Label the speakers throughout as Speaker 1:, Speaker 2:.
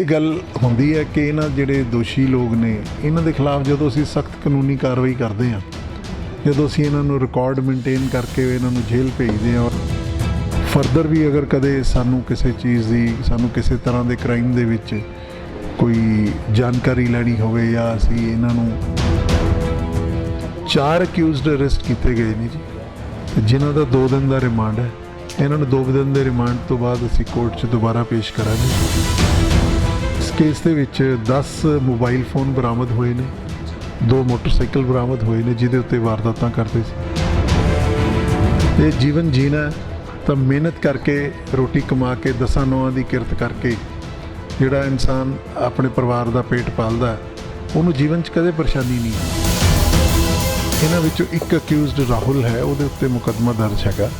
Speaker 1: ਇਹ ਗੱਲ ਹੁੰਦੀ ਹੈ ਕਿ ਇਹਨਾਂ ਜਿਹੜੇ ਦੋਸ਼ੀ ਲੋਕ ਨੇ, ਇਹਨਾਂ ਦੇ ਖਿਲਾਫ ਜਦੋਂ ਅਸੀਂ ਸਖਤ ਕਾਨੂੰਨੀ ਕਾਰਵਾਈ ਕਰਦੇ ਹਾਂ, ਜਦੋਂ ਅਸੀਂ ਇਹਨਾਂ ਨੂੰ ਰਿਕਾਰਡ ਮੇਨਟੇਨ ਕਰਕੇ ਇਹਨਾਂ ਨੂੰ ਜੇਲ੍ਹ ਭੇਜਦੇ ਹਾਂ ਔਰ ਫਰਦਰ ਵੀ ਅਗਰ ਕਦੇ ਸਾਨੂੰ ਕਿਸੇ ਚੀਜ਼ ਦੀ, ਸਾਨੂੰ ਕਿਸੇ ਤਰ੍ਹਾਂ ਦੇ ਕ੍ਰਾਈਮ ਦੇ ਵਿੱਚ ਕੋਈ ਜਾਣਕਾਰੀ ਲੈਣੀ ਹੋਵੇ ਜਾਂ ਅਸੀਂ ਇਹਨਾਂ ਨੂੰ ਚਾਰ ਅਕਿਊਜ਼ਡ ਅਰੈਸਟ ਕੀਤੇ ਗਏ ਨੇ ਜੀ, ਤੇ ਜਿਨ੍ਹਾਂ ਦਾ 2 ਦਿਨ ਦਾ ਰਿਮਾਂਡ ਹੈ, ਇਹਨਾਂ ਨੂੰ 2 ਦਿਨ ਦੇ ਰਿਮਾਂਡ ਤੋਂ ਬਾਅਦ ਅਸੀਂ ਕੋਰਟ 'ਚ ਦੁਬਾਰਾ ਪੇਸ਼ ਕਰਾਂਗੇ। ਕੇਸ ਦੇ ਵਿੱਚ 10 ਮੋਬਾਈਲ ਫੋਨ ਬਰਾਮਦ ਹੋਏ ਨੇ, ਦੋ ਮੋਟਰਸਾਈਕਲ ਬਰਾਮਦ ਹੋਏ ਨੇ, ਜਿਹਦੇ ਉੱਤੇ ਵਾਰਦਾਤਾਂ ਕਰਦੇ ਸੀ। ਇਹ ਜੀਵਨ ਜੀਣਾ ਤਾਂ ਮਿਹਨਤ ਕਰਕੇ ਰੋਟੀ ਕਮਾ ਕੇ, ਦਸਾਂ ਨੌਆਂ ਦੀ ਕਿਰਤ ਕਰਕੇ ਜਿਹੜਾ ਇਨਸਾਨ ਆਪਣੇ ਪਰਿਵਾਰ ਦਾ ਪੇਟ ਪਾਲਦਾ ਉਹਨੂੰ ਜੀਵਨ 'ਚ ਕਦੇ ਪਰੇਸ਼ਾਨੀ ਨਹੀਂ ਆਉਂਦੀ ਇਹਨਾਂ ਵਿੱਚੋਂ ਇੱਕ ਅਕਿਊਜ਼ਡ ਰਾਹੁਲ ਹੈ, ਉਹਦੇ ਉੱਤੇ ਮੁਕੱਦਮਾ ਦਰਜ ਹੈਗਾ।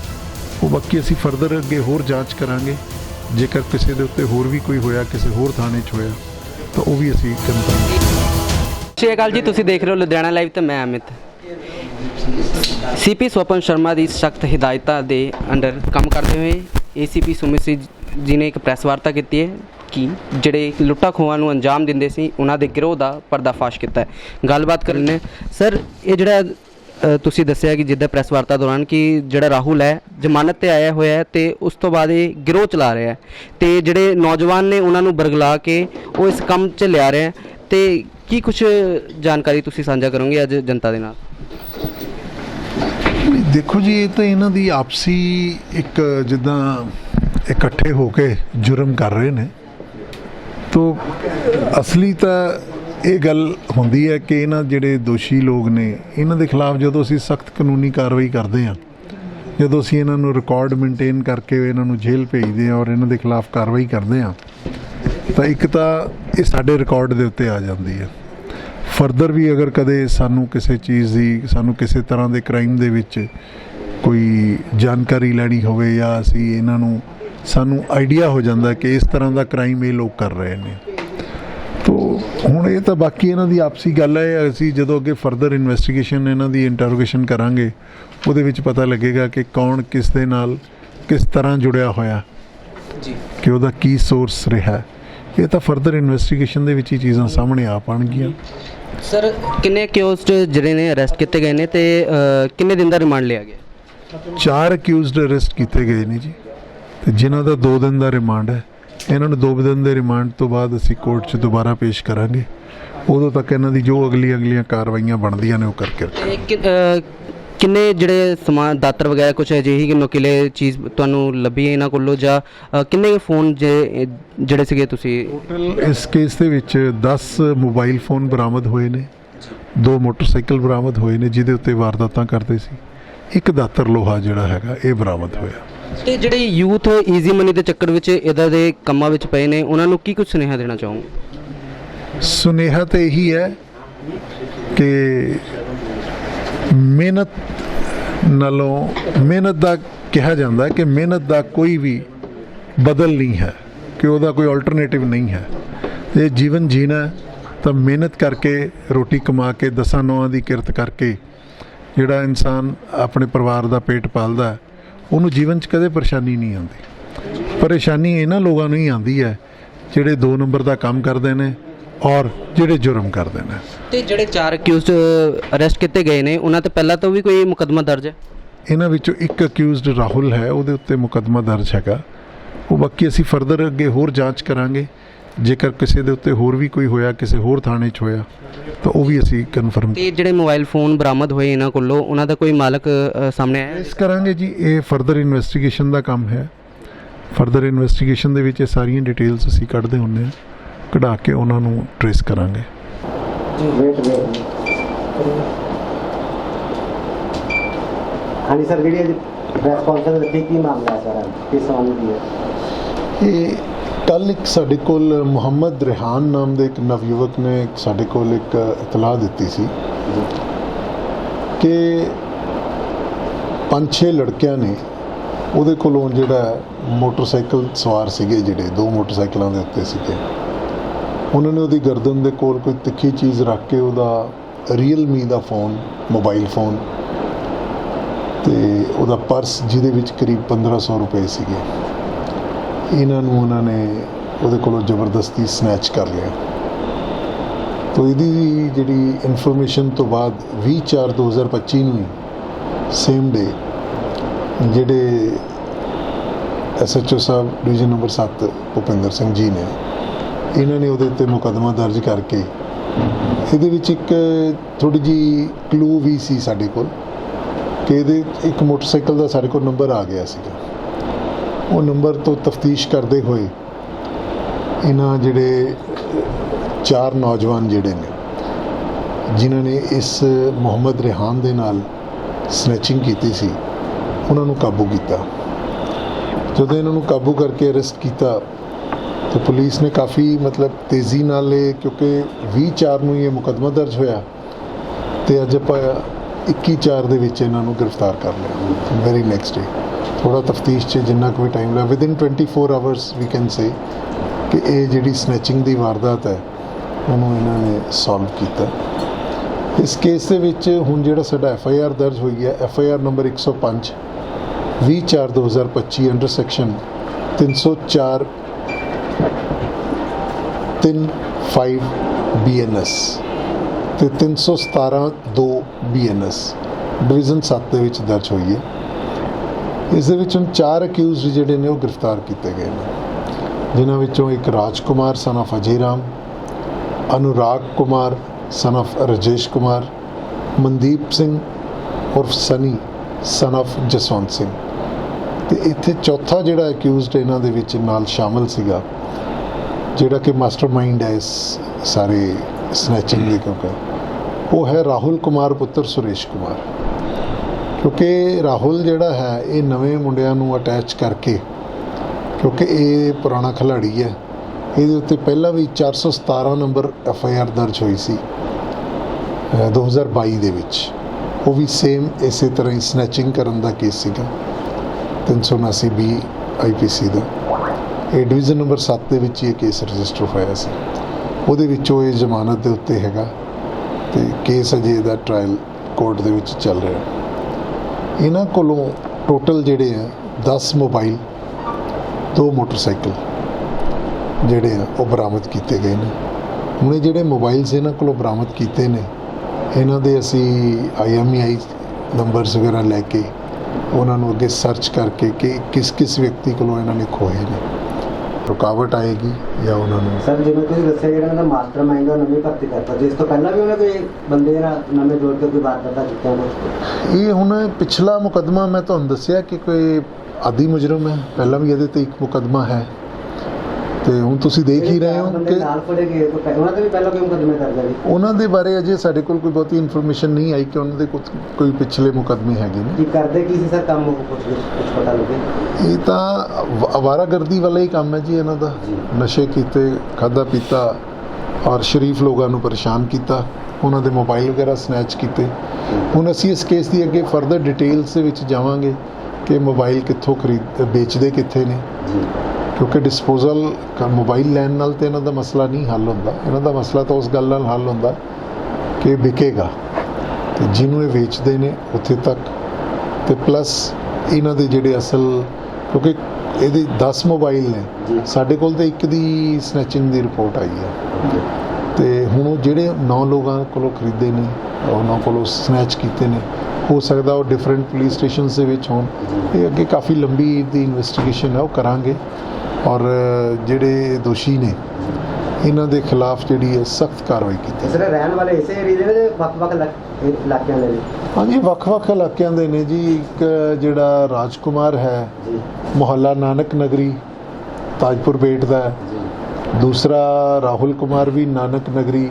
Speaker 1: ਉਹ ਬਾਕੀ ਅਸੀਂ ਫਰਦਰ ਅੱਗੇ ਹੋਰ ਜਾਂਚ ਕਰਾਂਗੇ। ਜੇਕਰ ਕਿਸੇ ਦੇ ਉੱਤੇ ਹੋਰ ਵੀ ਕੋਈ ਹੋਇਆ, ਕਿਸੇ ਹੋਰ ਥਾਣੇ 'ਚ ਹੋਇਆ ਤਾਂ ਉਹ ਵੀ ਅਸੀਂ ਕਨਫਰਮ
Speaker 2: ਸਤਿ ਸ਼੍ਰੀ ਅਕਾਲ ਜੀ, ਤੁਸੀਂ ਦੇਖ ਰਹੇ ਹੋ ਲੁਧਿਆਣਾ ਲਾਈਵ ਤੇ ਮੈਂ ਅਮਿਤ। ਸੀਪੀ ਸਵਪਨ ਸ਼ਰਮਾ ਦੀ ਸਖਤ ਹਦਾਇਤਾਂ ਦੇ ਅੰਡਰ ਕੰਮ ਕਰਦੇ ਹੋਏ, ਏਸੀਪੀ ਸੁਮਿਤ ਸਿੰਘ ਜੀ ਨੇ ਇੱਕ ਪ੍ਰੈਸ ਵਾਰਤਾ ਕੀਤੀ ਹੈ ਕਿ ਜਿਹੜੇ ਲੁੱਟਾ ਖੋਹਾਂ ਨੂੰ ਅੰਜਾਮ ਦਿੰਦੇ ਸੀ, ਉਹਨਾਂ ਦੇ ਗਿਰੋਹ ਦਾ ਪਰਦਾਫਾਸ਼ ਕੀਤਾ ਹੈ। ਗੱਲਬਾਤ ਕਰਨੇ ਸਰ, ਇਹ ਜਿਹੜਾ ਤੁਸੀਂ ਦੱਸਿਆ ਕਿ ਜਿੱਦਾਂ ਪ੍ਰੈਸ ਵਾਰਤਾ ਦੌਰਾਨ ਕਿ ਜਿਹੜਾ ਰਾਹੁਲ ਹੈ, ਜ਼ਮਾਨਤ ਤੇ ਆਇਆ ਹੋਇਆ ਹੈ ਤੇ ਉਸ ਤੋਂ ਬਾਅਦ ਇਹ ਗਿਰੋਹ ਚਲਾ ਰਿਹਾ ਹੈ। ਤੇ ਜਿਹੜੇ ਨੌਜਵਾਨ ਨੇ ਉਹਨਾਂ ਨੂੰ ਬਰਗਲਾ ਕੇ ਉਹ ਇਸ ਕੰਮ 'ਚ ਲਿਆ ਰਿਹਾ ਹੈ। ਤੇ ਕੀ ਕੁਝ ਜਾਣਕਾਰੀ ਤੁਸੀਂ ਸਾਂਝਾ ਕਰੋਗੇ ਅੱਜ ਜਨਤਾ ਦੇ ਨਾਲ?
Speaker 1: ਦੇਖੋ ਜੀ, ਇਹ ਤਾਂ ਇਹਨਾਂ ਦੀ ਆਪਸੀ ਇੱਕ ਜਿੱਦਾਂ ਇਕੱਠੇ ਹੋ ਕੇ ਜੁਰਮ ਕਰ ਰਹੇ ਨੇ। ਤੋ ਅਸਲੀ ਤਾਂ ਇਹ ਗੱਲ ਹੁੰਦੀ ਹੈ ਕਿ ਇਹਨਾਂ ਜਿਹੜੇ ਦੋਸ਼ੀ ਲੋਕ ਨੇ, ਇਹਨਾਂ ਦੇ ਖਿਲਾਫ ਜਦੋਂ ਅਸੀਂ ਸਖਤ ਕਾਨੂੰਨੀ ਕਾਰਵਾਈ ਕਰਦੇ ਹਾਂ, ਜਦੋਂ ਅਸੀਂ ਇਹਨਾਂ ਨੂੰ ਰਿਕਾਰਡ ਮੇਨਟੇਨ ਕਰਕੇ ਇਹਨਾਂ ਨੂੰ ਜੇਲ੍ਹ ਭੇਜਦੇ ਹਾਂ ਔਰ ਇਹਨਾਂ ਦੇ ਖਿਲਾਫ ਕਾਰਵਾਈ ਕਰਦੇ ਹਾਂ, ਤਾਂ ਇੱਕ ਤਾਂ ਇਹ ਸਾਡੇ ਰਿਕਾਰਡ ਦੇ ਉੱਤੇ ਆ ਜਾਂਦੀ ਹੈ। ਫਰਦਰ ਵੀ ਅਗਰ ਕਦੇ ਸਾਨੂੰ ਕਿਸੇ ਚੀਜ਼ ਦੀ, ਸਾਨੂੰ ਕਿਸੇ ਤਰ੍ਹਾਂ ਦੇ ਕ੍ਰਾਈਮ ਦੇ ਵਿੱਚ ਕੋਈ ਜਾਣਕਾਰੀ ਲੈਣੀ ਹੋਵੇ ਜਾਂ ਅਸੀਂ ਇਹਨਾਂ ਨੂੰ, ਸਾਨੂੰ ਆਈਡੀਆ ਹੋ ਜਾਂਦਾ ਕਿ ਇਸ ਤਰ੍ਹਾਂ ਦਾ ਕ੍ਰਾਈਮ ਇਹ ਲੋਕ ਕਰ ਰਹੇ ਨੇ। ਤੋ ਹੁਣ ਇਹ ਤਾਂ ਬਾਕੀ ਇਹਨਾਂ ਦੀ ਆਪਸੀ ਗੱਲ ਹੈ ਅਸੀਂ ਜਦੋਂ ਅੱਗੇ ਫਰਦਰ ਇਨਵੈਸਟੀਗੇਸ਼ਨ ਇਹਨਾਂ ਦੀ ਇੰਟਰੋਗੇਸ਼ਨ ਕਰਾਂਗੇ ਉਹਦੇ ਵਿੱਚ ਪਤਾ ਲੱਗੇਗਾ ਕਿ ਕੌਣ ਕਿਸ ਦੇ ਨਾਲ ਕਿਸ ਤਰ੍ਹਾਂ ਜੁੜਿਆ ਹੋਇਆ।
Speaker 2: ਜੀ।
Speaker 1: ਕਿ ਉਹਦਾ ਕੀ ਸੋਰਸ ਰਿਹਾ। ਇਹ ਤਾਂ ਫਰਦਰ ਇਨਵੈਸਟੀਗੇਸ਼ਨ ਦੇ ਵਿੱਚ ਹੀ ਚੀਜ਼ਾਂ ਸਾਹਮਣੇ ਆ ਪਾਣਗੀਆਂ
Speaker 2: ਸਰ ਕਿੰਨੇ ਕਿਉਸਟ ਜਿਹੜੇ ਨੇ ਅਰੈਸਟ ਕੀਤੇ ਗਏ ਨੇ ਤੇ ਕਿੰਨੇ ਦਿਨ ਦਾ ਰਿਮਾਂਡ ਲਿਆ ਗਿਆ?
Speaker 1: ਚਾਰ ਅਕਿਊਜ਼ਡ ਅਰੈਸਟ ਕੀਤੇ ਗਏ ਨੇ ਜੀ। ਤੇ ਜਿਨ੍ਹਾਂ ਦਾ 2 ਦਿਨ ਦਾ ਰਿਮਾਂਡ ਹੈ। ਇਹਨਾਂ ਨੂੰ 2 ਦਿਨ ਦੇ ਰਿਮਾਂਡ ਤੋਂ ਬਾਅਦ ਅਸੀਂ ਕੋਰਟ 'ਚ ਦੁਬਾਰਾ ਪੇਸ਼ ਕਰਾਂਗੇ। ਉਦੋਂ ਤੱਕ ਇਹਨਾਂ ਦੀ ਜੋ ਅਗਲੀ ਅਗਲੀਆਂ ਕਾਰਵਾਈਆਂ ਬਣਦੀਆਂ ਨੇ ਉਹ ਕਰਕੇ
Speaker 2: ਕਿੰਨੇ ਜਿਹੜੇ ਸਮਾਨ ਦਾਤਰ ਵਗੈਰਾ ਕੁਝ ਅਜਿਹੀ ਕਿ ਨੁਕੀਲੇ ਚੀਜ਼ ਤੁਹਾਨੂੰ ਲੱਭੀ ਹੈ ਇਹਨਾਂ ਕੋਲੋਂ ਜਾਂ ਕਿੰਨੇ ਫੋਨ ਜੇ ਜਿਹੜੇ ਸੀਗੇ ਤੁਸੀਂ?
Speaker 1: ਟੋਟਲ ਇਸ ਕੇਸ ਦੇ ਵਿੱਚ 10 ਮੋਬਾਈਲ ਫੋਨ ਬਰਾਮਦ ਹੋਏ ਨੇ ਦੋ ਮੋਟਰਸਾਈਕਲ ਬਰਾਮਦ ਹੋਏ ਨੇ ਜਿਹਦੇ ਉੱਤੇ ਵਾਰਦਾਤਾਂ ਕਰਦੇ ਸੀ। ਇੱਕ ਦਾਤਰ ਲੋਹਾ ਜਿਹੜਾ ਹੈਗਾ ਇਹ ਬਰਾਮਦ ਹੋਇਆ।
Speaker 2: ਤੇ ਜਿਹੜੇ ਯੂਥ ਈਜ਼ੀ ਮਨੀ ਦੇ ਚੱਕਰ ਵਿੱਚ ਇਦਾਂ ਦੇ ਕੰਮਾਂ ਵਿੱਚ ਪਏ ਨੇ ਉਹਨਾਂ ਨੂੰ ਕੀ ਕੁਝ ਸੁਨੇਹਾ ਦੇਣਾ ਚਾਹੋਗੇ?
Speaker 1: ਸੁਨੇਹਾ ਤੇ ਇਹੀ ਹੈ ਕਿ ਮਿਹਨਤ ਨਾਲੋਂ ਮਿਹਨਤ ਦਾ ਕਿਹਾ ਜਾਂਦਾ ਕਿ ਮਿਹਨਤ ਦਾ ਕੋਈ ਵੀ ਬਦਲ ਨਹੀਂ ਹੈ ਕਿ ਉਹਦਾ ਕੋਈ ਆਲਟਰਨੇਟਿਵ ਨਹੀਂ ਹੈ। ਇਹ ਜੀਵਨ ਜੀਣਾ ਤਾਂ ਮਿਹਨਤ ਕਰਕੇ ਰੋਟੀ ਕਮਾ ਕੇ ਦਸਾਂ ਨੌਆਂ ਦੀ ਕਿਰਤ ਕਰਕੇ ਜਿਹੜਾ ਇਨਸਾਨ ਆਪਣੇ ਪਰਿਵਾਰ ਦਾ ਪੇਟ ਪਾਲਦਾ ਹੈ, ਉਹਨੂੰ ਜੀਵਨ 'ਚ ਕਦੇ ਪਰੇਸ਼ਾਨੀ ਨਹੀਂ ਆਉਂਦੀ। ਪਰੇਸ਼ਾਨੀ ਇਹਨਾਂ ਲੋਕਾਂ ਨੂੰ ਹੀ ਆਉਂਦੀ ਹੈ ਜਿਹੜੇ 2 ਨੰਬਰ ਦਾ ਕੰਮ ਕਰਦੇ ਨੇ ਔਰ ਜਿਹੜੇ ਜੁਰਮ ਕਰਦੇ ਨੇ।
Speaker 2: ਤੇ ਜਿਹੜੇ ਚਾਰ ਅਕਿਊਜ਼ਡ ਅਰੈਸਟ ਕੀਤੇ ਗਏ ਨੇ ਉਹਨਾਂ ਤੇ ਪਹਿਲਾਂ ਤੋਂ ਵੀ ਕੋਈ ਮੁਕੱਦਮਾ ਦਰਜ ਹੈ?
Speaker 1: ਇਹਨਾਂ ਵਿੱਚੋਂ ਇੱਕ ਅਕਿਊਜ਼ਡ ਰਾਹੁਲ ਹੈ ਉਹਦੇ ਉੱਤੇ ਮੁਕੱਦਮਾ ਦਰਜ ਹੈਗਾ। ਉਹ ਬਾਕੀ ਅਸੀਂ ਫਰਦਰ ਅੱਗੇ ਹੋਰ ਜਾਂਚ ਕਰਾਂਗੇ। ਜੇਕਰ ਕਿਸੇ ਦੇ ਉੱਤੇ ਹੋਰ ਵੀ ਕੋਈ ਹੋਇਆ ਕਿਸੇ ਹੋਰ ਥਾਣੇ 'ਚ ਹੋਇਆ ਤਾਂ ਉਹ ਵੀ ਅਸੀਂ ਕਨਫਰਮ
Speaker 2: ਤੇ ਜਿਹੜੇ ਮੋਬਾਈਲ ਫੋਨ ਬਰਾਮਦ ਹੋਏ ਇਹਨਾਂ ਕੋਲੋਂ ਉਹਨਾਂ ਦਾ ਕੋਈ ਮਾਲਕ ਅ, ਸਾਹਮਣੇ ਆਇਆ?
Speaker 1: ਇਸ ਕਰਾਂਗੇ ਜੀ ਇਹ ਫਰਦਰ ਇਨਵੈਸਟੀਗੇਸ਼ਨ ਦਾ ਕੰਮ ਹੈ। ਫਰਦਰ ਇਨਵੈਸਟੀਗੇਸ਼ਨ ਦੇ ਵਿੱਚ ਇਹ ਸਾਰੀਆਂ ਡਿਟੇਲਸ ਅਸੀਂ ਕੱਢਦੇ ਹੁੰਦੇ ਹਾਂ। ਕਢਾ ਕੇ ਉਹਨਾਂ ਨੂੰ ਟਰੇਸ ਕਰਾਂਗੇ।
Speaker 3: ਹਾਂਜੀ ਸਰ ਜਿਹੜੀ ਅੱਜ ਪ੍ਰੈਸ ਕਾਨਫਰੰਸ ਰੱਖੀ ਕੀ ਮਾਮਲਾ ਹੈ ਸਰ ਕਿਸ ਸੰਬੰਧ ਦੀ ਹੈ?
Speaker 1: ਇਹ ਕੱਲ ਇੱਕ ਸਾਡੇ ਕੋਲ ਮੁਹੰਮਦ ਰਿਹਾਨ ਨਾਮ ਦੇ ਇੱਕ ਨਵਯੁਵਕ ਨੇ ਸਾਡੇ ਕੋਲ ਇੱਕ ਇਤਲਾਹ ਦਿੱਤੀ ਸੀ ਕਿ ਪੰਜ ਛੇ ਲੜਕਿਆਂ ਨੇ ਉਹਦੇ ਕੋਲੋਂ ਜਿਹੜਾ ਮੋਟਰਸਾਈਕਲ ਸਵਾਰ ਸੀਗੇ, ਜਿਹੜੇ ਦੋ ਮੋਟਰਸਾਈਕਲਾਂ ਦੇ ਉੱਤੇ ਸੀਗੇ। ਉਹਨਾਂ ਨੇ ਉਹਦੀ ਗਰਦਨ ਦੇ ਕੋਲ ਕੋਈ ਤਿੱਖੀ ਚੀਜ਼ ਰੱਖ ਕੇ ਉਹਦਾ ਰੀਅਲਮੀ ਦਾ ਫੋਨ, ਮੋਬਾਈਲ ਫੋਨ ਤੇ ਉਹਦਾ ਪਰਸ ਜਿਹਦੇ ਵਿੱਚ ਕਰੀਬ 1500 ਰੁਪਏ ਸੀਗੇ। ਇਹਨਾਂ ਨੂੰ ਉਹਨਾਂ ਨੇ ਉਹਦੇ ਕੋਲੋਂ ਜ਼ਬਰਦਸਤੀ ਸਨੈਚ ਕਰ ਲਿਆ। ਤੋ ਇਹਦੀ ਜਿਹੜੀ ਇਨਫੋਰਮੇਸ਼ਨ ਤੋਂ ਬਾਅਦ 20/4/2025 ਨੂੰ ਸੇਮ ਡੇ ਜਿਹੜੇ ਐਸਐਚਓ ਸਾਹਿਬ ਡਿਵੀਜ਼ਨ ਨੰਬਰ 7 ਭੁਪਿੰਦਰ ਸਿੰਘ ਜੀ ਨੇ, ਇਹਨਾਂ ਨੇ ਉਹਦੇ ਉੱਤੇ ਮੁਕੱਦਮਾ ਦਰਜ ਕਰਕੇ ਇਹਦੇ ਵਿੱਚ ਇੱਕ ਥੋੜੀ ਜੀ ਕਲੂ ਵੀ ਸੀ ਸਾਡੇ ਕੋਲ ਕਿ ਇਹਦੇ ਇੱਕ ਮੋਟਰਸਾਈਕਲ ਦਾ ਸਾਡੇ ਕੋਲ ਨੰਬਰ ਆ ਗਿਆ ਸੀਗਾ। ਉਹ ਨੰਬਰ ਤੋਂ ਤਫਤੀਸ਼ ਕਰਦੇ ਹੋਏ ਇਹਨਾਂ ਜਿਹੜੇ ਚਾਰ ਨੌਜਵਾਨ ਜਿਹੜੇ ਨੇ, ਜਿਨ੍ਹਾਂ ਨੇ ਇਸ ਮੁਹੰਮਦ ਰਿਹਾਨ ਦੇ ਨਾਲ ਸਨੈਚਿੰਗ ਕੀਤੀ ਸੀ, ਉਹਨਾਂ ਨੂੰ ਕਾਬੂ ਕੀਤਾ। ਜਦੋਂ ਇਹਨਾਂ ਨੂੰ ਕਾਬੂ ਕਰਕੇ ਅਰੈਸਟ ਕੀਤਾ, ਤਾਂ ਪੁਲਿਸ ਨੇ ਕਾਫੀ ਮਤਲਬ ਤੇਜ਼ੀ ਨਾਲ ਇਹ, ਕਿਉਂਕਿ 20 ਚਾਰ ਨੂੰ ਇਹ ਮੁਕੱਦਮਾ ਦਰਜ ਹੋਇਆ, ਤੇ ਅੱਜ ਆਪਾਂ 21 ਚਾਰ ਦੇ ਵਿੱਚ ਇਹਨਾਂ ਨੂੰ ਗ੍ਰਿਫਤਾਰ ਕਰ ਲਿਆ। ਵੈਰੀ ਨੈਕਸਟ ਡੇ ਥੋੜਾ ਤਫਤੀਸ਼ 'ਚ ਜਿੰਨਾ ਕੁ ਵੀ ਟਾਈਮ ਲੱਗਾ within 24 hours we can say ਕਿ ਇਹ ਜਿਹੜੀ ਸਨੈਚਿੰਗ ਦੀ ਵਾਰਦਾਤ ਹੈ, ਉਹਨੂੰ ਇਹਨਾਂ ਨੇ ਸੋਲਵ ਕੀਤਾ। ਇਸ ਕੇਸ ਦੇ ਵਿੱਚ ਹੁਣ ਜਿਹੜਾ ਸਾਡਾ ਐਫ ਆਈ ਆਰ ਦਰਜ ਹੋਈ ਹੈ ਐਫ ਆਈ ਆਰ ਨੰਬਰ 105 20 ਚਾਰ 2025 ਅੰਡਰ ਸੈਕਸ਼ਨ 304 35 ਬੀਐਨਐਸ ਤੇ 317 2 ਬੀਐਨਐਸ ਡਿਵੀਜ਼ਨ 7 ਦੇ ਵਿੱਚ ਦਰਜ ਹੋਈ ਹੈ। ਇਸ ਦੇ ਵਿੱਚ ਹੁਣ ਚਾਰ ਅਕਿਊਜ਼ਡ ਜਿਹੜੇ ਨੇ ਉਹ ਗ੍ਰਿਫਤਾਰ ਕੀਤੇ ਗਏ ਨੇ। ਜਿਨ੍ਹਾਂ ਵਿੱਚੋਂ ਇੱਕ ਰਾਜਕੁਮਾਰ ਸਨ of Ajay Ram Anurag Kumar son of Rajesh Kumar Mandeep Singh ਉਰਫ ਸਨੀ ਸਨ of ਜਸਵੰਤ ਸਿੰਘ। ਤੇ ਇੱਥੇ ਚੌਥਾ ਜਿਹੜਾ ਅਕਿਊਜ਼ਡ ਇਹਨਾਂ ਦੇ ਵਿੱਚ ਨਾਲ ਸ਼ਾਮਲ ਸੀਗਾ ਜਿਹੜਾ ਕਿ ਮਾਸਟਰਮਾਈਂਡ ਹੈ ਇਸ ਸਾਰੇ ਸਨੈਚਿੰਗ ਦੇ ਕਿਉਂਕਿ ਉਹ ਹੈ ਰਾਹੁਲ ਕੁਮਾਰ ਪੁੱਤਰ ਸੁਰੇਸ਼ ਕੁਮਾਰ। ਕਿਉਂਕਿ ਰਾਹੁਲ ਜਿਹੜਾ ਹੈ, ਇਹ ਨਵੇਂ ਮੁੰਡਿਆਂ ਨੂੰ ਅਟੈਚ ਕਰਕੇ, ਕਿਉਂਕਿ ਇਹ ਪੁਰਾਣਾ ਖਿਲਾੜੀ ਹੈ, ਇਹਦੇ ਉੱਤੇ ਪਹਿਲਾਂ ਵੀ 417 ਨੰਬਰ ਐਫ ਆਈ ਆਰ ਦਰਜ ਹੋਈ ਸੀ, ਅਹ 2022 ਦੇ ਵਿੱਚ। ਉਹ ਵੀ ਸੇਮ ਇਸੇ ਤਰ੍ਹਾਂ ਹੀ ਸਨੈਚਿੰਗ ਕਰਨ ਦਾ ਕੇਸ ਸੀਗਾ 379 ਬੀ ਆਈਪੀਸੀ ਦਾ। ਇਹ ਡਿਵੀਜ਼ਨ ਨੰਬਰ 7 ਦੇ ਵਿੱਚ ਇਹ ਕੇਸ ਰਜਿਸਟਰ ਹੋਇਆ ਸੀ। ਉਹਦੇ ਵਿੱਚੋਂ ਇਹ ਜ਼ਮਾਨਤ ਦੇ ਉੱਤੇ ਹੈਗਾ, ਤੇ ਕੇਸ ਅਜੇ ਦਾ ਟ੍ਰਾਇਲ ਕੋਰਟ ਦੇ ਵਿੱਚ ਚੱਲ ਰਿਹਾ। ਇਹਨਾਂ ਕੋਲੋਂ ਟੋਟਲ ਜਿਹੜੇ ਆ 10 ਮੋਬਾਈਲ ਦੋ ਮੋਟਰਸਾਈਕਲ ਜਿਹੜੇ ਆ, ਉਹ ਬਰਾਮਦ ਕੀਤੇ ਗਏ ਨੇ। ਹੁਣ ਇਹ ਜਿਹੜੇ ਮੋਬਾਈਲਸ ਇਹਨਾਂ ਕੋਲੋਂ ਬਰਾਮਦ ਕੀਤੇ ਨੇ, ਇਹਨਾਂ ਦੇ ਅਸੀਂ ਆਈਐਮਈਆਈ ਨੰਬਰਸ ਵਗੈਰਾ ਲੈ ਕੇ ਉਹਨਾਂ ਨੂੰ ਅੱਗੇ ਸਰਚ ਕਰਕੇ ਕਿ ਕਿਸ ਕਿਸ ਵਿਅਕਤੀ ਕੋਲੋਂ ਇਹਨਾਂ ਨੇ ਖੋਏ ਨੇ। ਰੁਕਾਵਟ ਆਏਗੀ ਜਾਂ ਉਹਨਾਂ ਨੂੰ
Speaker 3: ਸਰ ਜਿਵੇਂ ਤੁਸੀਂ ਦੱਸਿਆ ਜਿਹੜਾ ਉਹਦਾ ਮਾਸਟਰਮਾਈਂਡ ਉਹ ਨਵੀਂ ਭਰਤੀ ਕਰਤਾ। ਜਿਸ ਤੋਂ ਪਹਿਲਾਂ ਵੀ ਉਹਨੇ ਕੋਈ ਬੰਦੇ ਨਾਲ ਨਵੇਂ ਜੋੜ ਕੇ ਕੋਈ ਵਾਰਦਾਤਾਂ ਕੀਤੀਆਂ ਨੇ?
Speaker 1: ਇਹ ਹੁਣ ਪਿਛਲਾ ਮੁਕੱਦਮਾ ਮੈਂ ਤੁਹਾਨੂੰ ਦੱਸਿਆ ਕਿ ਕੋਈ ਆਦੀ ਮੁਜਰਮ ਹੈ। ਪਹਿਲਾਂ ਵੀ ਇਹਦੇ ਤੇ ਇੱਕ ਮੁਕੱਦਮਾ ਹੈ। ਤੇ ਹੁਣ ਤੁਸੀਂ ਦੇਖ ਹੀ ਰਹੇ ਹੋ ਕਿ
Speaker 3: ਨਾਲ ਉਹਨਾਂ ਤੇ ਵੀ ਪਹਿਲਾਂ ਕੋਈ ਮੁਕੱਦਮੇ ਦਰਜ ਹੈ ਜੀ?
Speaker 1: ਉਹਨਾਂ ਦੇ ਬਾਰੇ ਅਜੇ ਸਾਡੇ ਕੋਲ ਕੋਈ ਬਹੁਤੀ ਇਨਫੋਰਮੇਸ਼ਨ ਨਹੀਂ ਆਈ ਕਿ ਉਹਨਾਂ ਦੇ ਕੋਈ ਪਿਛਲੇ ਮੁਕੱਦਮੇ ਹੈਗੇ ਨੇ।
Speaker 3: ਕੀ ਕਰਦੇ ਕੀ ਸੀ ਸਰ ਕੰਮ ਉਹ ਕੁਝ ਕੁਝ ਪਤਾ ਲੱਗੇ।
Speaker 1: ਇਹ ਤਾਂ ਅਵ- ਅਵਾਰਾਗਰਦੀ ਵਾਲਾ ਹੀ ਕੰਮ ਹੈ ਜੀ ਇਹਨਾਂ ਦਾ। ਨਸ਼ੇ ਕੀਤੇ ਖਾਦਾ ਪੀਤਾ ਔਰ ਸ਼ਰੀਫ ਲੋਕਾਂ ਨੂੰ ਪਰੇਸ਼ਾਨ ਕੀਤਾ। ਉਹਨਾਂ ਦੇ ਮੋਬਾਈਲ ਵਗੈਰਾ ਸਨੈਚ ਕੀਤੇ। ਹੁਣ ਅਸੀਂ ਇਸ ਕੇਸ ਦੀ ਅੱਗੇ ਫਰਦਰ ਡਿਟੇਲਸ ਦੇ ਵਿੱਚ ਜਾਵਾਂਗੇ ਕਿ ਮੋਬਾਈਲ ਕਿੱਥੋਂ ਖਰੀਦ ਵੇਚਦੇ ਕਿੱਥੇ ਨੇ। ਕਿਉਂਕਿ ਡਿਸਪੋਜ਼ਲ ਮੋਬਾਈਲ ਲੈਣ ਨਾਲ ਤੇ ਇਹਨਾਂ ਦਾ ਮਸਲਾ ਨਹੀਂ ਹੱਲ ਹੁੰਦਾ। ਇਹਨਾਂ ਦਾ ਮਸਲਾ ਤਾਂ ਉਸ ਗੱਲ ਨਾਲ ਹੱਲ ਹੁੰਦਾ ਕਿ ਵਿਕੇਗਾ। ਤੇ ਜਿਹਨੂੰ ਇਹ ਵੇਚਦੇ ਨੇ ਉੱਥੇ ਤੱਕ। ਤੇ ਪਲੱਸ ਇਹਨਾਂ ਦੇ ਜਿਹੜੇ ਅਸਲ ਕਿਉਂਕਿ ਇਹਦੇ 10 ਮੋਬਾਈਲ। ਨੇ। ਸਾਡੇ ਕੋਲ ਤਾਂ ਇੱਕ ਦੀ ਸਨੈਚਿੰਗ ਦੀ ਰਿਪੋਰਟ ਆਈ ਹੈ। ਤੇ ਹੁਣ ਉਹ ਜਿਹੜੇ 9 ਲੋਕਾਂ ਕੋਲੋਂ ਖਰੀਦੇ ਨੇ ਉਹਨਾਂ ਕੋਲੋਂ ਸਨੈਚ ਕੀਤੇ ਨੇ ਹੋ ਸਕਦਾ ਉਹ ਡਿਫਰੈਂਟ ਪੁਲਿਸ ਸਟੇਸ਼ਨਸ ਦੇ ਵਿੱਚ ਹੋਣ। ਇਹ ਅੱਗੇ ਕਾਫੀ ਲੰਬੀ ਦੀ ਇਨਵੈਸਟੀਗੇਸ਼ਨ ਹੈ ਉਹ ਕਰਾਂਗੇ। ਔਰ ਜਿਹੜੇ ਦੋਸ਼ੀ ਨੇ ਇਹਨਾਂ ਦੇ ਖਿਲਾਫ ਜਿਹੜੀ ਹੈ ਸਖਤ ਕਾਰਵਾਈ ਕੀਤੀ
Speaker 3: ਸਰ ਰਹਿਣ ਵਾਲੇ ਇਸੇ ਏਰੀਏ ਦੇ ਵੱਖ-ਵੱਖ ਇਲਾਕ- ਇਲਾਕਿਆਂ ਦੇ ਨੇ
Speaker 1: ਹਾਂਜੀ ਵੱਖ-ਵੱਖ ਇਲਾਕਿਆਂ ਦੇ ਨੇ ਜੀ। ਇੱਕ ਜਿਹੜਾ ਰਾਜਕੁਮਾਰ ਹੈ
Speaker 3: ਜੀ।
Speaker 1: ਮੁਹੱਲਾ ਨਾਨਕ ਨਗਰੀ ਤਾਜਪੁਰ ਬੇਟ ਦਾ ਦੂਸਰਾ ਰਾਹੁਲ ਕੁਮਾਰ ਵੀ ਨਾਨਕ ਨਗਰੀ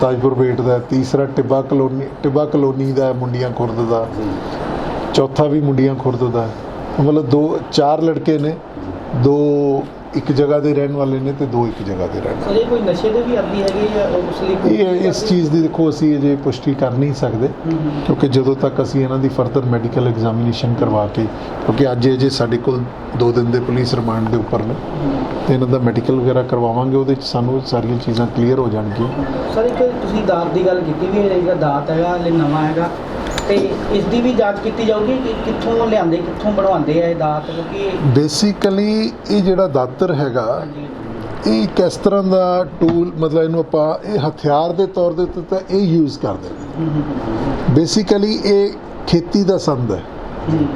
Speaker 1: ਤਾਜਪੁਰ ਬੇਟ ਦਾ। ਤੀਸਰਾ ਟਿੱਬਾ ਕਲੋਨੀ ਟਿੱਬਾ ਕਲੋਨੀ ਦਾ ਮੁੰਡੀਆਂ ਖੁਰਦ ਦਾ।
Speaker 3: ਜੀ।
Speaker 1: ਚੌਥਾ ਵੀ ਮੁੰਡੀਆਂ ਖੁਰਦ ਦਾ। ਮਤਲਬ ਦੋ ਚਾਰ ਲੜਕੇ ਨੇ ਦੋ ਇੱਕ ਜਗ੍ਹਾ ਦੇ ਰਹਿਣ ਵਾਲੇ ਨੇ ਤੇ ਦੋ ਇੱਕ ਜਗ੍ਹਾ ਦੇ ਰਹਿਣ
Speaker 4: ਸਰ ਇਹ ਕੋਈ ਨਸ਼ੇ ਦੇ ਵੀ ਆਦੀ ਹੈਗੇ ਜਾਂ ਉਸ ਲਈ ਕੋਈ
Speaker 1: ਇਹ ਇਸ ਚੀਜ਼ ਦੀ ਦੇਖੋ ਅਸੀਂ ਅਜੇ ਪੁਸ਼ਟੀ ਕਰ ਨਹੀਂ ਸਕਦੇ। ਕਿਉਂਕਿ ਜਦੋਂ ਤੱਕ ਅਸੀਂ ਇਹਨਾਂ ਦੀ ਫਰਦਰ ਮੈਡੀਕਲ ਐਗਜ਼ਾਮੀਨੇਸ਼ਨ ਕਰਵਾ ਕੇ ਕਿਉਂਕਿ ਅੱਜ ਅਜੇ ਸਾਡੇ ਕੋਲ 2 ਦਿਨ ਦੇ ਪੁਲਿਸ ਰਿਮਾਂਡ ਦੇ ਉੱਪਰ ਨੇ ਤੇ ਇਹਨਾਂ ਦਾ ਮੈਡੀਕਲ ਵਗੈਰਾ ਕਰਵਾਵਾਂਗੇ ਉਹਦੇ ਵਿੱਚ ਸਾਨੂੰ ਸਾਰੀਆਂ ਚੀਜ਼ਾਂ ਕਲੀਅਰ ਹੋ ਜਾਣਗੀਆਂ
Speaker 4: ਸਰ ਇੱਕ ਤੁਸੀਂ ਦਾਤ ਦੀ ਗੱਲ ਕੀਤੀ ਵੀ ਇਹ ਜਿਹੜਾ ਦਾਤ ਹੈਗਾ ਹਲੇ ਨਵਾਂ ਹੈਗਾ ਤੇ ਇਸ ਦੀ ਵੀ ਜਾਂਚ ਕੀਤੀ ਜਾਊਗੀ ਕਿ ਕਿੱਥੋਂ ਲਿਆਂਦੇ ਕਿੱਥੋਂ ਬਣਵਾਉਂਦੇ ਆ ਇਹ ਦਾਤ ਕਿਉਂਕਿ
Speaker 1: ਬੇਸਿਕਲੀ ਇਹ ਜਿਹੜਾ ਦਾਤਰ ਹੈਗਾ ਇਹ ਇੱਕ ਇਸ ਤਰ੍ਹਾਂ ਦਾ ਟੂਲ ਮਤਲਬ ਇਹਨੂੰ ਆਪਾਂ ਇਹ ਹਥਿਆਰ ਦੇ ਤੌਰ ਦੇ ਉੱਤੇ ਤਾਂ ਇਹ ਯੂਜ਼ ਕਰਦੇ ਨੇ। ਬੇਸਿਕਲੀ ਇਹ ਖੇਤੀ ਦਾ ਸੰਦ ਹੈ।
Speaker 4: ਹੂੰ,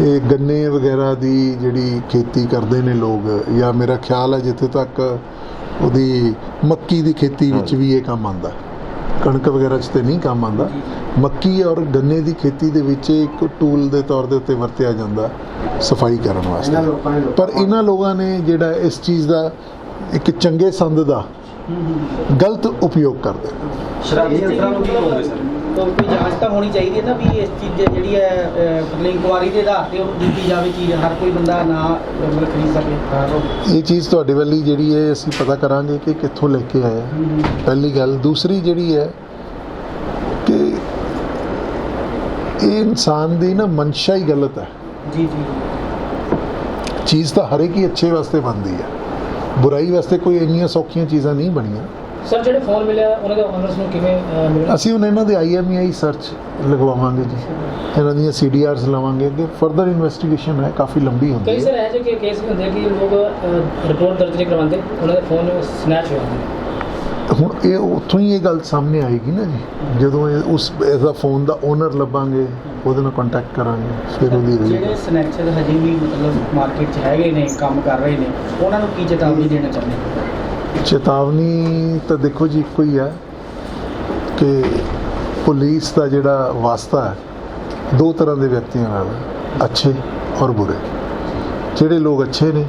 Speaker 1: ਇਹ ਗੰਨੇ ਵਗੈਰਾ ਦੀ ਜਿਹੜੀ ਖੇਤੀ ਕਰਦੇ ਨੇ ਲੋਕ ਜਾਂ ਮੇਰਾ ਖਿਆਲ ਹੈ ਜਿੱਥੇ ਤੱਕ ਉਹਦੀ ਮੱਕੀ ਦੀ ਖੇਤੀ ਵਿੱਚ ਵੀ ਇਹ ਕੰਮ ਆਉਂਦਾ ਕਣਕ ਵਗੈਰਾ 'ਚ ਤੇ ਨਹੀਂ ਕੰਮ ਆਉਂਦਾ। ਮੱਕੀ ਔਰ ਗੰਨੇ ਦੀ ਖੇਤੀ ਦੇ ਵਿੱਚ ਇੱਕ ਟੂਲ ਦੇ ਤੌਰ ਦੇ ਉੱਤੇ ਵਰਤਿਆ ਜਾਂਦਾ ਸਫ਼ਾਈ ਕਰਨ ਵਾਸਤੇ। ਪਰ ਇਹਨਾਂ ਲੋਕਾਂ ਨੇ ਜਿਹੜਾ ਇਸ ਚੀਜ਼ ਦਾ ਇੱਕ ਚੰਗੇ ਸੰਦ ਦਾ। ਗਲਤ ਉਪਯੋਗ ਕਰਦੇ ਨੇ
Speaker 3: ਸ਼ਰਾਬੀ ਅੰਤਰਾਂ ਨੂੰ ਕੀ ਕਹੋਗੇ ਸਰ?
Speaker 4: ਤਾਂ ਕੋਈ ਜਾਂਚ ਤਾਂ ਹੋਣੀ ਚਾਹੀਦੀ ਹੈ ਨਾ ਵੀ ਇਸ ਚੀਜ਼ ਜਿਹੜੀ ਹੈ ਮਤਲਬ ਇਨਕੁਆਰੀ ਦੇ ਆਧਾਰ ਤੇ ਉਹ ਦਿੱਤੀ ਜਾਵੇ ਚੀਜ਼ ਹਰ ਕੋਈ ਬੰਦਾ ਨਾ ਮਤਲਬ ਖਰੀਦ ਸਕੇ।
Speaker 1: ਇਹ ਚੀਜ਼ ਤੁਹਾਡੇ ਵੱਲੀ ਜਿਹੜੀ ਹੈ ਅਸੀਂ ਪਤਾ ਕਰਾਂਗੇ ਕਿ ਕਿੱਥੋਂ ਲੈ ਕੇ ਆਇਆ। ਪਹਿਲੀ ਗੱਲ। ਦੂਸਰੀ ਜਿਹੜੀ ਹੈ ਕਿ ਇਹ ਇਨਸਾਨ ਦੀ ਨਾ ਮਨਸ਼ਾ ਹੀ ਗਲਤ ਹੈ।
Speaker 4: ਜੀ ਜੀ।
Speaker 1: ਚੀਜ਼ ਤਾਂ ਹਰ ਇੱਕ ਹੀ ਅੱਛੇ ਵਾਸਤੇ ਬਣਦੀ ਹੈ। ਬੁਰਾਈ ਵਾਸਤੇ ਕੋਈ ਇੰਨੀਆਂ ਸੌਖੀਆਂ ਚੀਜ਼ਾਂ ਨਹੀਂ ਬਣੀਆਂ।
Speaker 5: ਸਰ ਜਿਹੜੇ ਫੋਨ ਮਿਲਿਆ ਉਹਨਾਂ ਦੇ ਓਨਰਸ ਨੂੰ ਕਿਵੇਂ ਮਿਲਿਆ?
Speaker 1: ਅਸੀਂ ਹੁਣ ਇਹਨਾਂ ਦੇ ਆਈਐਮਈਆਈ ਸਰਚ ਲਗਵਾਵਾਂਗੇ ਜੀ। ਇਹਨਾਂ ਦੀਆਂ ਸੀਡੀਆਰਸ ਲਵਾਂਗੇ ਅੱਗੇ। ਫਰਦਰ ਇਨਵੈਸਟੀਗੇਸ਼ਨ ਹੈ ਕਾਫੀ ਲੰਬੀ ਹੁੰਦੀ
Speaker 5: ਕਈ
Speaker 1: ਹੈ।
Speaker 5: ਸਰ ਇਹੋ ਜਿਹੇ ਕੇਸ ਹੁੰਦੇ ਕਿ ਲੋਕ ਰਿਪੋਰਟ ਦਰਜ ਨਹੀਂ ਕਰਵਾਉਂਦੇ ਉਹਨਾਂ ਦੇ ਫੋਨ ਸਨੈਚ ਹੋ ਜਾਂਦੇ।
Speaker 1: ਹੁਣ ਇਹ ਉੱਥੋਂ ਹੀ ਇਹ ਗੱਲ ਸਾਹਮਣੇ ਆਏਗੀ ਨਾ ਜੀ। ਜਦੋਂ ਇਹ ਉਸ ਇਹਦਾ ਫੋਨ ਦਾ ਓਨਰ ਲੱਭਾਂਗੇ ਉਹਦੇ ਨਾਲ ਕੰਟੈਕਟ ਕਰਾਂਗੇ ਫਿਰ ਉਹਦੀ
Speaker 4: ਜਿਹੜੇ ਸਨੈਚਰ ਹਜੇ ਵੀ ਮਤਲਬ ਮਾਰਕੀਟ 'ਚ ਹੈਗੇ ਨੇ ਕੰਮ ਕਰ ਰਹੇ ਨੇ ਉਹਨਾਂ ਨੂੰ ਕੀ ਚੇਤਾਵਨੀ ਦੇਣਾ ਚਾਹੁੰਦੇ ਹੋ?
Speaker 1: ਚੇਤਾਵਨੀ ਤਾਂ ਦੇਖੋ ਜੀ ਇੱਕੋ ਹੀ ਹੈ ਕਿ ਪੁਲਿਸ ਦਾ ਜਿਹੜਾ ਵਾਸਤਾ ਹੈ, ਦੋ ਤਰ੍ਹਾਂ ਦੇ ਵਿਅਕਤੀਆਂ ਨਾਲ, ਅੱਛੇ ਔਰ ਬੁਰੇ। ਜਿਹੜੇ ਲੋਕ ਅੱਛੇ ਨੇ,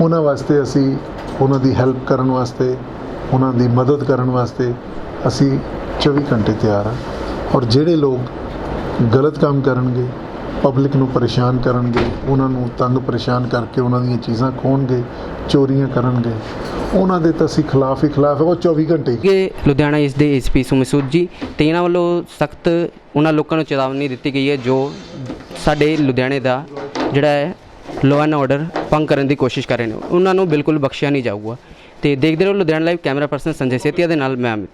Speaker 1: ਉਹਨਾਂ ਵਾਸਤੇ ਅਸੀਂ ਉਹਨਾਂ ਦੀ ਹੈਲਪ ਕਰਨ ਵਾਸਤੇ, ਉਹਨਾਂ ਦੀ ਮਦਦ ਕਰਨ ਵਾਸਤੇ ਅਸੀਂ 24 ਘੰਟੇ ਤਿਆਰ ਹਾਂ ਔਰ ਜਿਹੜੇ ਲੋਕ ਗਲਤ ਕੰਮ ਕਰਨਗੇ ਪਬਲਿਕ ਨੂੰ ਪਰੇਸ਼ਾਨ ਕਰਨਗੇ, ਉਹਨਾਂ ਨੂੰ ਤੰਗ ਪਰੇਸ਼ਾਨ ਕਰਕੇ ਉਹਨਾਂ ਦੀਆਂ ਚੀਜ਼ਾਂ ਖੋਣਗੇ, ਚੋਰੀਆਂ ਕਰਨਗੇ। ਉਹਨਾਂ ਦੇ ਤਾਂ ਅਸੀਂ ਖਿਲਾਫ ਹੀ ਖਿਲਾਫ ਉਹ 24 ਘੰਟੇ।
Speaker 2: ਕਿ ਲੁਧਿਆਣਾ ਇਸ ਦੇ ਐਸਪੀ ਸੁਮਿਸੂਦ ਜੀ, ਤੇ ਇਹਨਾਂ ਵੱਲੋਂ ਸਖਤ ਉਹਨਾਂ ਲੋਕਾਂ ਨੂੰ ਚੇਤਾਵਨੀ ਦਿੱਤੀ ਗਈ ਹੈ, ਜੋ ਸਾਡੇ ਲੁਧਿਆਣੇ ਦਾ ਜਿਹੜਾ ਹੈ ਲਾਅ ਐਂਡ ਆਰਡਰ ਭੰਗ ਕਰਨ ਦੀ ਕੋਸ਼ਿਸ਼ ਕਰ ਰਹੇ ਨੇ। ਉਹਨਾਂ ਨੂੰ ਬਿਲਕੁਲ ਬਖਸ਼ਿਆ ਨਹੀਂ ਜਾਊਗਾ। ਤੇ ਦੇਖਦੇ ਰਹੋ Ludhiana live camera person Sanjay Setia ਦੇ ਨਾਲ ਮੈਂ ਅਮਿਤ।